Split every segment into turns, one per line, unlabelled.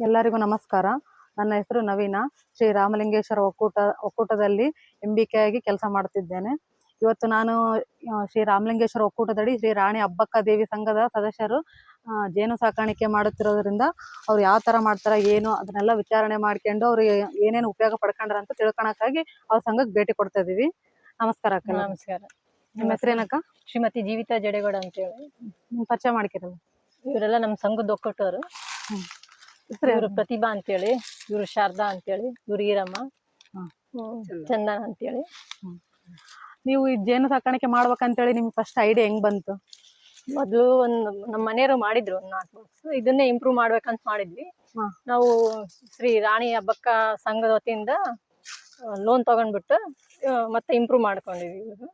ಎಲ್ಲರಿಗೂ ನಮಸ್ಕಾರ. ನನ್ನ ಹೆಸರು ನವೀನ. ಶ್ರೀ ರಾಮಲಿಂಗೇಶ್ವರ ಒಕ್ಕೂಟ ಒಕ್ಕೂಟದಲ್ಲಿ ಎಂಬಿಕೆ ಆಗಿ ಕೆಲಸ ಮಾಡ್ತಿದ್ದೇನೆ ಇವತ್ತು ನಾನು ಶ್ರೀ ರಾಮಲಿಂಗೇಶ್ವರ ಒಕ್ಕೂಟದಡಿ ಶ್ರೀ ರಾಣಿ ಅಬ್ಬಕ್ಕ ದೇವಿ ಸಂಘದ ಸದಸ್ಯರು ಜೇನು ಸಾಕಾಣಿಕೆ ಮಾಡುತ್ತಿರೋದ್ರಿಂದ ಅವ್ರು ಯಾವ ತರ ಮಾಡ್ತಾರೆ ಏನು ಅದನ್ನೆಲ್ಲ ವಿಚಾರಣೆ ಮಾಡ್ಕೊಂಡು ಅವ್ರು ಏನೇನು ಉಪಯೋಗ ಪಡ್ಕೊಂಡ್ರ ಅಂತ ತಿಳ್ಕೊಳಕ್ಕಾಗಿ ಅವ್ರ ಸಂಘಕ್ಕೆ ಭೇಟಿ ಕೊಡ್ತಾ ಇದೀವಿ. ನಮಸ್ಕಾರ ಅಕ್ಕ.
ನಮಸ್ಕಾರ.
ನಿಮ್ಮ ಹೆಸರೇನಕ್ಕ?
ಶ್ರೀಮತಿ ಜೀವಿತಾ ಜಡೇಗೌಡ ಅಂತೇಳಿ.
ಪರಿಚಯ ಮಾಡ್ಕಿರಲ್ಲ.
ಇವರೆಲ್ಲ ನಮ್ಮ ಸಂಘದ ಒಕ್ಕಟ್ಟವರು ಇವರು ಪ್ರತಿಭಾ ಅಂತೇಳಿ ಇವರು ಶಾರದಾ ಅಂತೇಳಿ ಇವ್ರು ಈರಮ್ಮ ಚಂದನ ಅಂತೇಳಿ.
ನೀವು ಈ ಜೇನು ಸಾಕಾಣಿಕೆ ಮಾಡ್ಬೇಕಂತೇಳಿ ನಿಮ್ಗೆ ಫಸ್ಟ್ ಐಡಿಯಾ ಹೆಂಗ್ ಬಂತು?
ಮೊದಲು ಒಂದು ನಮ್ಮ ಮನೆಯವರು ಮಾಡಿದ್ರು ಒಂದು ನಾಲ್ಕು ಬಾಕ್ಸ್ ಇದನ್ನೇ ಇಂಪ್ರೂವ್ ಮಾಡ್ಬೇಕಂತ ಮಾಡಿದ್ವಿ. ನಾವು ಶ್ರೀ ರಾಣಿ ಹಬ್ಬಕ್ಕ ಸಂಘದ ವತಿಯಿಂದ ಲೋನ್ ತಗೊಂಡ್ಬಿಟ್ಟು ಮತ್ತೆ ಇಂಪ್ರೂವ್ ಮಾಡ್ಕೊಂಡಿದ್ವಿ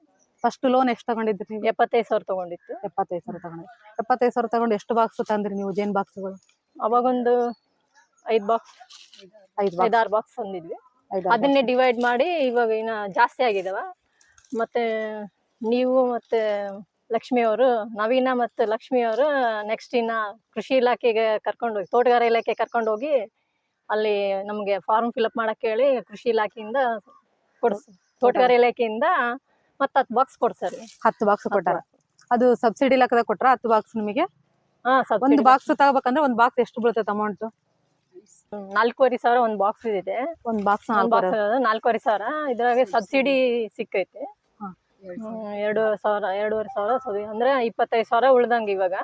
ಫಸ್ಟ್ ಲೋನ್ ಎಷ್ಟು ತಗೊಂಡಿದ್ರಿ ನೀವು?
ಎಪ್ಪತ್ತೈದು ಸಾವಿರ ತಗೊಂಡಿತ್ತು.
ಎಪ್ಪತ್ತೈದು ಸಾವಿರ ತಗೊಂಡ್ರಿ ಎಪ್ಪತ್ತೈದು ಸಾವಿರ ತಗೊಂಡು ಎಷ್ಟು ಬಾಕ್ಸ್ ತಂದ್ರಿ ನೀವು ಜೇನ್ ಬಾಕ್ಸ್ಗಳು
ಅವಾಗೊಂದು ಐದು ಬಾಕ್ಸ್
ಐದು
ಐದಾರು ಬಾಕ್ಸ್ ತಂದಿದ್ವಿ. ಅದನ್ನೇ ಡಿವೈಡ್ ಮಾಡಿ ಇವಾಗ ಇನ್ನ ಜಾಸ್ತಿ ಆಗಿದಾವ. ಮತ್ತೆ ನೀವು ಮತ್ತೆ ಲಕ್ಷ್ಮಿ ಅವರು ನವೀನ ಮತ್ತು ಲಕ್ಷ್ಮಿ ಅವರು ನೆಕ್ಸ್ಟ್ ಇನ್ನ ಕೃಷಿ ಇಲಾಖೆಗೆ ಕರ್ಕೊಂಡು ಹೋಗಿ ತೋಟಗಾರ ಇಲಾಖೆ ಕರ್ಕೊಂಡು ಹೋಗಿ ಅಲ್ಲಿ ನಮಗೆ ಫಾರ್ಮ್ ಫಿಲಪ್ ಮಾಡಕ್ ಹೇಳಿ ಕೃಷಿ ಇಲಾಖೆಯಿಂದ ಕೊಡ್ಸ ತೋಟಗಾರ ಇಲಾಖೆಯಿಂದ ಮತ್ತೆ ಹತ್ತು ಬಾಕ್ಸ್ ಕೊಡ್ತಾರೆ.
ಹತ್ತು ಬಾಕ್ಸ್ ಕೊಟ್ಟಾರ? ಅದು ಸಬ್ಸಿಡಿ ಲೆಕ್ಕದಾಗ ಕೊಟ್ರ ಹತ್ತು ಬಾಕ್ಸ್ ನಿಮಗೆ?
ಹಾ
ಒಂದು ಬಾಕ್ಸ್ ತಗೋಬೇಕಂದ್ರೆ ಒಂದು ಬಾಕ್ಸ್ ಎಷ್ಟು ಬೀಳ್ತೈತೆ ಅಮೌಂಟ್
ನಾಲ್ಕೂವರೆ ಸಾವಿರ ಒಂದು ಬಾಕ್ಸ್ ಇದೆ
ಒಂದು ಬಾಕ್ಸ್
ಒಂದ್ ಬಾಕ್ಸ್ ನಾಲ್ಕೂವರೆ ಸಾವಿರ. ಇದ್ರಾಗೆ ಸಬ್ಸಿಡಿ ಸಿಕ್ಕೈತೆ. ಎರಡು ಸಾವಿರ. ಎರಡೂವರೆ ಸಾವಿರ ಅಂದ್ರೆ ಇಪ್ಪತ್ತೈದು ಸಾವಿರ ಉಳ್ದಂಗೆ ಇವಾಗ.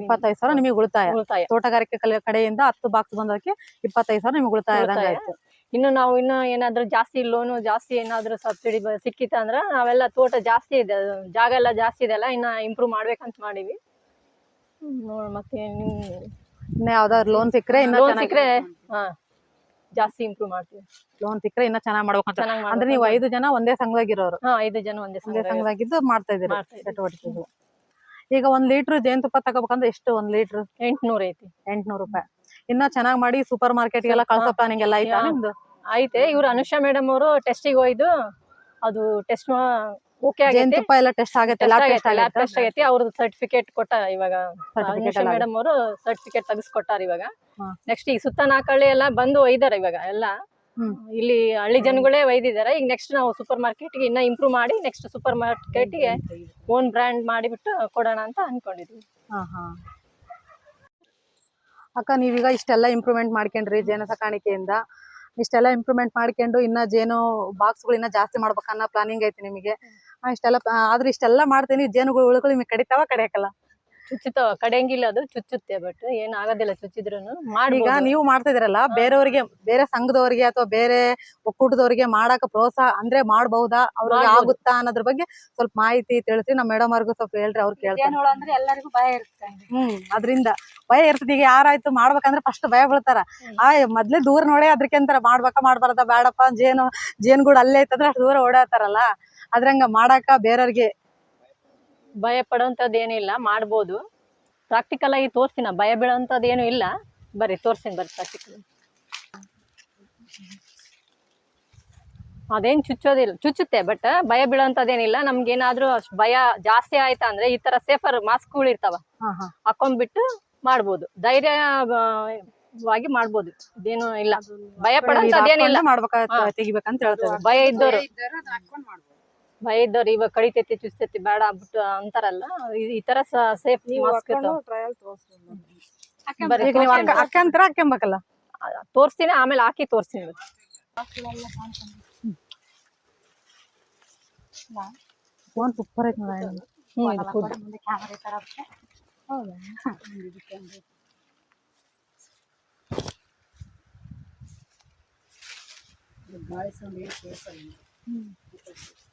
ಇಪ್ಪತ್ತೈದು ಸಾವಿರ ನಿಮಗೆ ಉಳಿತಾಯ.
ಉಳಿತಾಯ.
ತೋಟಗಾರಿಕೆ ಕಡೆಯಿಂದ ಹತ್ತು ಬಾಕ್ಸ್ ಬಂದಕ್ಕೆ ಇಪ್ಪತ್ತೈದು ಸಾವಿರ ನಿಮಗೆ ಉಳಿತಾಯ ಆಯ್ತು.
ಇನ್ನು ನಾವು ಇನ್ನು ಏನಾದ್ರೂ ಜಾಸ್ತಿ ಲೋನು ಜಾಸ್ತಿ ಏನಾದ್ರೂ ಸಬ್ಸಿಡಿ ಸಿಕ್ಕಿತ್ತ ಅಂದ್ರೆ ನಾವೆಲ್ಲ ತೋಟ ಜಾಸ್ತಿ ಇದೆ. ಜಾಗ ಎಲ್ಲ ಜಾಸ್ತಿ ಇದೆ ಅಲ್ಲ ಇನ್ನ ಇಂಪ್ರೂವ್ ಮಾಡ್ಬೇಕಂತ ಮಾಡೀವಿ. ನೋಡ್ ಮತ್ತೆ
ಇನ್ನ ಯಾವ್ದಾದ್ರು ಲೋನ್ ಸಿಕ್ಕರೆ ಇನ್ನ
ಲೋನ್
ಚೆನ್ನಾಗಿ
ಸಿಕ್ಕರೆ ಹಾ ಜಾಸ್ತಿ ಇಂಪ್ರೂವ್ ಮಾಡ್ತೀವಿ.
ಲೋನ್ ಸಿಕ್ಕರೆ ಇನ್ನ ಚೆನ್ನಾಗಿ ಮಾಡ್ಬೇಕಂತ
ಚೆನ್ನಾಗಿ
ಅಂದ್ರೆ ನೀವು ಐದು ಜನ ಒಂದೇ ಸಂಘದಾಗಿರೋರು.
ಹಾ ಐದು ಜನ ಒಂದೇ
ಒಂದೇ
ಸಂಘ
ಸಂಘದಾಗಿದ್ದು ಮಾಡ್ತಾ ಇದೀರ
ಮಾಡ್ತಾ ಇದೀವಿ.
ಚಟುವಟಿಕೆಗಳು. ಈಗ ಒಂದ್ ಲೀಟರ್ ಜೇನುತುಪ್ಪ ತಗೋಬೇಕಂದ್ರೆ ಎಷ್ಟು ಒಂದ್ ಲೀಟರ್?
ಎಂಟ್ನೂರ್ ಐತಿ.
ಎಂಟ್ನೂರು ರೂಪಾಯಿ. ಇನ್ನ ಚೆನ್ನಾಗಿ ಮಾಡಿ ಸೂಪರ್ ಮಾರ್ಕೆಟ್ ಗೆಲ್ಲ ಕಳ್ಸೋ ಪ್ಲಾನಿಂಗ್ ಎಲ್ಲ ಆಯ್ತಾ
ಯಾ.
ನಿಮ್ದು?
ಐತೆ ಇವ್ರು ಅನುಷಾ ಮೇಡಮ್ ಅವರು ಟೆಸ್ಟಿಗೆ ಹೋಯ್ದು ಅದು ಟೆಸ್ಟ್ ಓಕೆ
ಜೇನುತುಪ್ಪ ಎಲ್ಲ ಟೆಸ್ಟ್ ಆಗುತ್ತೆ ಲ್ಯಾಬ್ ಟೆಸ್ಟ್
ಲ್ಯಾಬ್ ಟೆಸ್ಟ್ ಆಗೈತಿ? ಅವ್ರದ್ದು ಸರ್ಟಿಫಿಕೇಟ್ ಕೊಟ್ಟ ಇವಾಗ ಮೇಡಮ್ ಅವರು ಸರ್ಟಿಫಿಕೇಟ್ ತೆಗೆಸ್ಕೊಟ್ಟಾರ ಇವಾಗ. ನೆಕ್ಸ್ಟ್ ಈ ಸುತ್ತ ನಾಲ್ಕಳ್ಳಿ ಎಲ್ಲ ಬಂದು ಒಯ್ದಾರ ಇವಾಗ ಎಲ್ಲ. ಇಲ್ಲಿ ಹಳ್ಳಿ ಜನಗಳೇ ಒಯ್ದಿದ್ದಾರೆ. ಈಗ ನೆಕ್ಸ್ಟ್ ನಾವು ಸೂಪರ್ ಮಾರ್ಕೆಟ್ಗೆ ಇನ್ನ ಇಂಪ್ರೂವ್ ಮಾಡಿ ನೆಕ್ಸ್ಟ್ ಸೂಪರ್ ಮಾರ್ಕೆಟ್ಗೆ ಓನ್ ಬ್ರ್ಯಾಂಡ್ ಮಾಡಿಬಿಟ್ಟು ಕೊಡೋಣ ಅಂತ ಅನ್ಕೊಂಡಿದ್ವಿ.
ಅಕ್ಕ ನೀವೀಗ ಇಷ್ಟೆಲ್ಲ ಇಂಪ್ರೂವ್ಮೆಂಟ್ ಮಾಡ್ಕೊಂಡ್ರಿ ಜೇನು ಸಾಕಾಣಿಕೆಯಿಂದ. ಇಷ್ಟೆಲ್ಲ ಇಂಪ್ರೂವ್ಮೆಂಟ್ ಮಾಡ್ಕೊಂಡು ಇನ್ನ ಜೇನು ಬಾಕ್ಸ್ಗಳು ಇನ್ನ ಜಾಸ್ತಿ ಮಾಡ್ಬೇಕನ್ನೋ ಪ್ಲಾನಿಂಗ್ ಐತಿ ನಿಮಗೆ. ಇಷ್ಟೆಲ್ಲ ಆದ್ರೆ ಇಷ್ಟೆಲ್ಲ ಮಾಡ್ತೀನಿ. ಜೇನುಗಳು ಉಳುಗಳು ನಿಮಗೆ ಕಡಿತಾವ ಕಡಿಯಕಲ್ಲ
ಚುಚ್ಚುತ್ತವ ಕಡೆಯಂಗಿಲ್ಲ ಅದು ಚುಚ್ಚುತ್ತೆ ಬಟ್ ಏನ್ ಆಗೋದಿಲ್ಲ ಚುಚ್ಚಿದ್ರು
ಈಗ
ಮಾಡಿ
ನೀವು ಮಾಡ್ತಾ ಬೇರೆಯವ್ರಿಗೆ ಬೇರೆಯವರಿಗೆ ಬೇರೆ ಸಂಘದವರಿಗೆ ಅಥವಾ ಬೇರೆ ಒಕ್ಕೂಟದವರಿಗೆ ಮಾಡಾಕ ಪ್ರೋತ್ಸಾಹ ಅಂದ್ರೆ ಮಾಡಬಹುದಾ? ಅವ್ರಿಗೆ
ಮಾಡ್ಬೋದು.
ಆಗುತ್ತಾ ಅನ್ನೋದ್ರ ಬಗ್ಗೆ ಸ್ವಲ್ಪ ಮಾಹಿತಿ ತಿಳಿಸಿ ನಮ್ಮ ಮೇಡಮ್ ಅವ್ರಿಗೂ ಸ್ವಲ್ಪ ಹೇಳ್ರಿ ಅವ್ರು ಕೇಳ್ತಾರೆ.
ಜೇನುಹುಳ ಅಂದ್ರೆ ಎಲ್ಲರಿಗೂ ಭಯ ಇರುತ್ತೆ
ಹ್ಮ್ ಅದ್ರಿಂದ ಭಯ ಇರ್ತದೆ. ಈಗ ಯಾರಾಯ್ತು ಮಾಡ್ಬೇಕಂದ್ರೆ ಫಸ್ಟ್ ಭಯ ಬೀಳ್ತಾರ. ಆ ಮೊದ್ಲೇ ದೂರ ನೋಡೇ ಅದಕ್ಕೆ ಅಂತಾರ ಮಾಡ್ಬೇಕಾ ಮಾಡ್ಬಾರ್ದ ಬೇಡಪ್ಪ ಜೇನು ಜೇನುಗೂಡು ಅಲ್ಲೇ ಐತಂದ್ರೆ ಅಷ್ಟು ದೂರ ಓಡಾತಾರಲ್ಲ ಅದ್ರಂಗ ಮಾಡಾಕ ಬೇರೆಯವ್ರಿಗೆ
ಭಯ ಪಡೋಂಥದ್ದು ಏನಿಲ್ಲ ಮಾಡ್ಬೋದು. ಪ್ರಾಕ್ಟಿಕಲ್ ಆಗಿ ತೋರಿಸ್ತೀನಿ ಭಯ ಬೀಳೋಂಥದ್ದು ಏನೂ ಇಲ್ಲ. ಬರ್ರಿ ತೋರಿಸ್ತೀನಿ ಬರ್ರಿ ಪ್ರಾಕ್ಟಿಕಲ್ ಅದೇನು ಚುಚ್ಚೋದಿಲ್ಲ ಚುಚ್ಚುತ್ತೆ ಬಟ್ ಭಯ ಬೀಳೋಂಥದ್ದೇನಿಲ್ಲ ನಮ್ಗೇನಾದ್ರೂ ಅಷ್ಟು ಭಯ ಜಾಸ್ತಿ ಆಯ್ತಾ ಅಂದ್ರೆ ಈ ತರ ಸೇಫರ್ ಮಾಸ್ಕ್ಗಳು ಇರ್ತಾವ.
ಹಾ ಹಾ.
ಹಾಕೊಂಡ್ಬಿಟ್ಟು ಮಾಡ್ಬೋದು. ಧೈರ್ಯವಾಗಿ ಮಾಡ್ಬೋದು. ಇದೇನು ಇಲ್ಲ. ಭಯ ಪಡೋಂಥದ್ದೇನಿಲ್ಲ
ಮಾಡ್ಬೇಕಂತ
ಹೇಳ್ತಾರೆ
ತೆಗಿಬೇಕಂತ
ಭಯ ಇದ್ದವರು ಭಯ ಇದ್ದವ್ರು ಇವಾಗ ಕಡಿತೈತಿ ಚುಸ್ತೈತಿ ಬೇಡ ಆಗ್ಬಿಟ್ಟು ಅಂತಾರಲ್ಲ ಈ- ಈ ತರ ಸೇಫ್ ಮಾಸ್ಕ್ ಬರ್ರಿ
ಈಗ ನೀವು ಅಕ್ಕ ಅಕ್ಕ ಅಂತರ ಹಾಕ್ಯಂಬೇಕಲ್ಲ
ತೋರಿಸ್ತೀನಿ ಆಮೇಲೆ ಹಾಕಿ ತೋರಿಸ್ತೀನಿ
ಫೋನ್ ಸೂಪರ್ ಐತಿ ನೋಡ
ಹ್ಮ್ ಇದು food.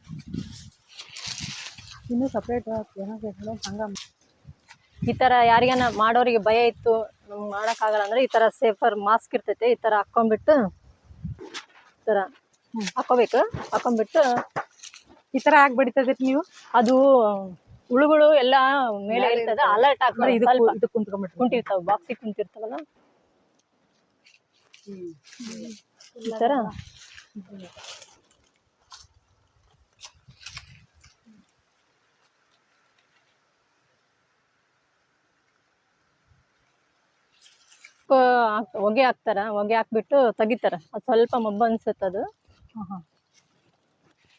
ಸಪ್ರೇಟ್
ಇನ್ನು ಸಪ್ರೇಟ್ ಹಂಗ
ಈ ತರ ಯಾರಿಗಾನ ಮಾಡೋರಿಗೆ ಭಯ ಇತ್ತು ನಮ್ಗ್ ಮಾಡಕ್ಕಾಗಲ್ಲ ಅಂದ್ರೆ ಈ ತರ ಸೇಫರ್ ಮಾಸ್ಕ್ ಇರ್ತೈತೆ ಈ ತರ ಹಾಕೊಂಡ್ಬಿಟ್ಟು ಈ ತರ ಹಾಕೋಬೇಕು ಹಾಕೊಂಡ್ಬಿಟ್ಟು
ಈ ತರ ಹಾಕಿ ಬಡಿತದ್ರಿ ನೀವು.
ಅದು ಹುಳುಗಳು ಎಲ್ಲ ಮೇಲೆ ಇರ್ತದೆ ಅಲರ್ಟ್ ಹಾಕ್ತಾರೆ
ಇದು ಇದು ಕುಂತ್ಕೊಂಡ್ಬಿಟ್ರಿ
ಕುಂಟಿರ್ತಾವ ಬಾಕ್ಸಿಗೆ ಕುಂತಿರ್ತಾವಲ್ಲ. ಈ ತರ. ಹಾಕ್- ಹೊಗೆ ಹಾಕ್ತಾರ? ಹೊಗೆ ಹಾಕ್ಬಿಟ್ಟು ತೆಗಿತಾರ. ಅದು ಸ್ವಲ್ಪ ಮಬ್ಬ ಅನ್ಸುತ್ತೆ ಅದು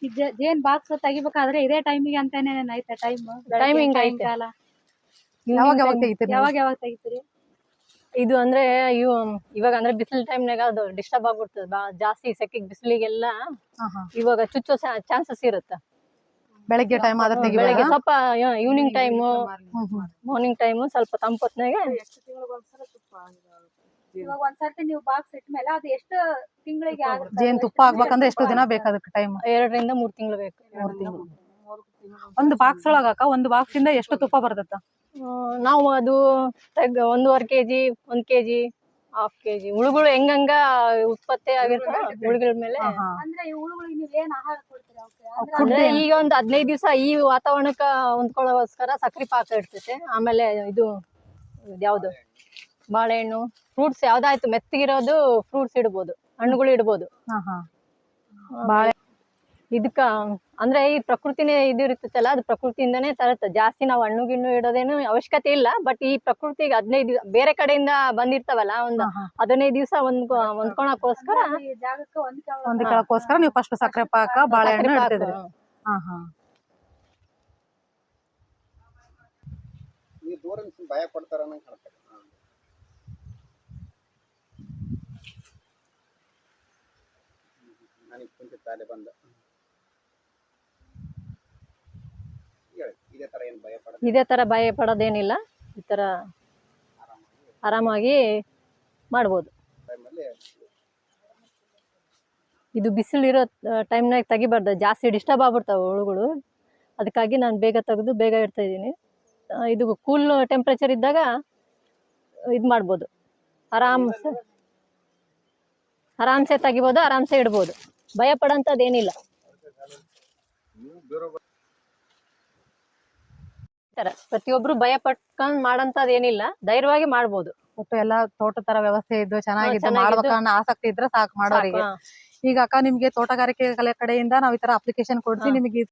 ಜೇ- ಜೇನ್ ಬಾಕ್ಸ್ ತೆಗಿಬೇಕಾದ್ರೆ ಇದೇ ಟೈಮಿಗೆ ಅಂತಾನೆ ಐತೆ ಟೈಮ್
Timing ಐತೆ.
ಯಾವಾಗ ಯಾವಾಗ ತೆಗಿತೀರಿ
ಯಾವಾಗ ಯಾವಾಗ ತೆಗಿತೀರಿ?
ಇದು ಅಂದ್ರೆ ಇವು ಇವಾಗ ಅಂದ್ರೆ ಬಿಸಿಲು ಟೈಮ್ನಾಗ ಅದು ಡಿಸ್ಟರ್ಬ್ ಆಗ್ಬಿಡ್ತದೆ. ಬಾ ಜಾಸ್ತಿ ಸೆಕ್ಕಿಗೆ ಬಿಸಿಲಿಗೆಲ್ಲ. ಇವಾಗ ಚುಚ್ಚೋ ಚಾನ್ಸಸ್ ಇರುತ್ತೆ.
ಬೆಳಗ್ಗೆ ಟೈಮ್ ಆದ್ರೆ
ಬೆಳಗ್ಗೆ ಸ್ವಲ್ಪ ಈವ್ನಿಂಗ್ ಟೈಮು. ಮಾರ್ನಿಂಗ್ ಟೈಮು ಸ್ವಲ್ಪ ತಂಪೊತ್ನಾಗ
ಇವಾಗ ಒಂದ್ಸರ್ತಿ ನೀವು ಬಾಕ್ಸ್ ಇಟ್ಮೇಲೆ ಅದು ಎಷ್ಟು ತಿಂಗಳಿಗೆ ಆಗುತ್ತೆ?
ಜೇನ್ ತುಪ್ಪ ಆಗ್ಬೇಕಂದ್ರೆ ಎಷ್ಟು ದಿನ ಬೇಕು ಅದಕ್ಕೆ ಟೈಮ್
ಎರಡರಿಂದ ಮೂರ್ ತಿಂಗಳು ಬೇಕು.
ಮೂರ್ ತಿಂಗಳು. ಒಂದು ಬಾಕ್ಸ್ ಒಳಗಾಕ ಒಂದು ಬಾಕ್ಸ್ ಇಂದ ಎಷ್ಟು ತುಪ್ಪ ಬರ್ತದ
ನಾವು ಅದು ತೆಗ್ ಒಂದೂವರೆ ಕೆಜಿ ಒಂದ್ ಕೆಜಿ ಹಾಫ್ ಕೆಜಿ. ಹುಳುಗಳು ಹೆಂಗಂಗ ಉತ್ಪತ್ತಿ ಆಗಿರ್ತಾವ ಹುಳುಗಳ ಮೇಲೆ.
ಅಂದ್ರೆ ಈ ಹುಳುಗಳಿಗೆ ನೀವ್ ಏನ್ ಆಹಾರ ಕೊಡ್ತೀರಾ? ಅವಕ್ಕೆ ಅಂದ್ರೆ
ಅಂದ್ರೆ ಈಗ ಒಂದ್ ಹದಿನೈದು ದಿವಸ ಈ ವಾತಾವರಣಕ್ಕ ಹೊಂದ್ಕೊಳ್ಳೋಸ್ಕರ ಸಕ್ರಿ ಪಾಕ ಇರ್ತೈತೆ ಆಮೇಲೆ ಇದು ಯಾವ್ದು? ಬಾಳೆಹಣ್ಣು ಫ್ರೂಟ್ಸ್ ಯಾವ್ದಾಯ್ತು ಮೆತ್ತಗಿರೋದು ಫ್ರೂಟ್ಸ್ ಇಡ್ಬೋದು ಹಣ್ಣುಗಳು ಇಡ್ಬೋದು. ಬಾಳೆ ಇದಕ್ಕ ಅಂದ್ರೆ ಈ ಪ್ರಕೃತಿನೇ ಇದು ಇರ್ತೈತಲ್ಲ ಅದು ಪ್ರಕೃತಿಯಿಂದನೇ ತರತ್ತೆ. ಜಾಸ್ತಿ ನಾವು ಹಣ್ಣು ಗಿಣ್ಣು ಇಡೋದೇನು ಅವಶ್ಯಕತೆ ಇಲ್ಲ ಬಟ್ ಈ ಪ್ರಕೃತಿಗೆ ಹದಿನೈದು ಬೇರೆ ಕಡೆಯಿಂದ ಬಂದಿರ್ತಾವಲ್ಲ ಒಂದು. ಹದಿನೈದು ದಿವಸ ಒಂದ್ ಹೊಂದ್ಕೊಳಕೋಸ್ಕರ
ನೀವು ಫಸ್ಟ್ ಸಕ್ಕರೆ ಪಾಕ ಬಾಳೆಹಣ್ಣು ಇಡ್ತಿದ್ರಿ
ಭಯ ಪಡ್ತಾರ ನನಗೆ ಅಲ್ಲಿ ಬಂದ. ಇದೇ ತರ ಏನು ಭಯ
ಇದೇ ತರ ಭಯ ಪಡೋದೇನಿಲ್ಲ. ಈ ತರ ಆರಾಮಾಗಿ ಮಾಡ್ಬೋದು.
ಇದು
ಇದು ಬಿಸಿಲಿರೋ ಟೈಮ್ನಾಗ ತೆಗಿಬಾರ್ದು. ಜಾಸ್ತಿ ಡಿಸ್ಟರ್ಬ್ ಆಗ್ಬಿಡ್ತಾವೆ ಹುಳುಗಳು. ಅದಕ್ಕಾಗಿ ನಾನು ಬೇಗ ತೆಗೆದು ಬೇಗ ಇಡ್ತಾ ಇದ್ದೀನಿ. ಇದು ಕೂಲ್ ಟೆಂಪ್ರೇಚರ್ ಇದ್ದಾಗ ಇದು ಮಾಡ್ಬೋದು. ಆರಾಮ್ಸೆ ಆರಾಮ್ಸೆ ತೆಗಿಬೋದು ಆರಾಮ್ಸೆ ಇಡ್ಬೋದು. ಭಯ ಪಡಂತದೇನಿಲ್ಲ ಪ್ರತಿಯೊಬ್ರು ಭಯ ಪಟ್ಕೊಂಡ್ ಮಾಡಂತದ್ ಏನಿಲ್ಲ ಧೈರ್ಯವಾಗಿ ಮಾಡ್ಬೋದು
ಒಟ್ಟು ಎಲ್ಲಾ ತೋಟ ತರ ವ್ಯವಸ್ಥೆ ಇದ್ದು ಚೆನ್ನಾಗಿದ್ದು. ಮಾಡ್ಬೇಕನ್ನೋ ಆಸಕ್ತಿ ಇದ್ರೆ ಸಾಕು ಮಾಡೋರಿಗೆ ಈಗ ಅಕ್ಕ ನಿಮ್ಗೆ ತೋಟಗಾರಿಕೆ ಕಲೆ ಕಡೆಯಿಂದ ನಾವ್ ಈ ತರ ಅಪ್ಲಿಕೇಶನ್
ಕೊಡ್ತೀವಿ.
ನಿಮಗೆ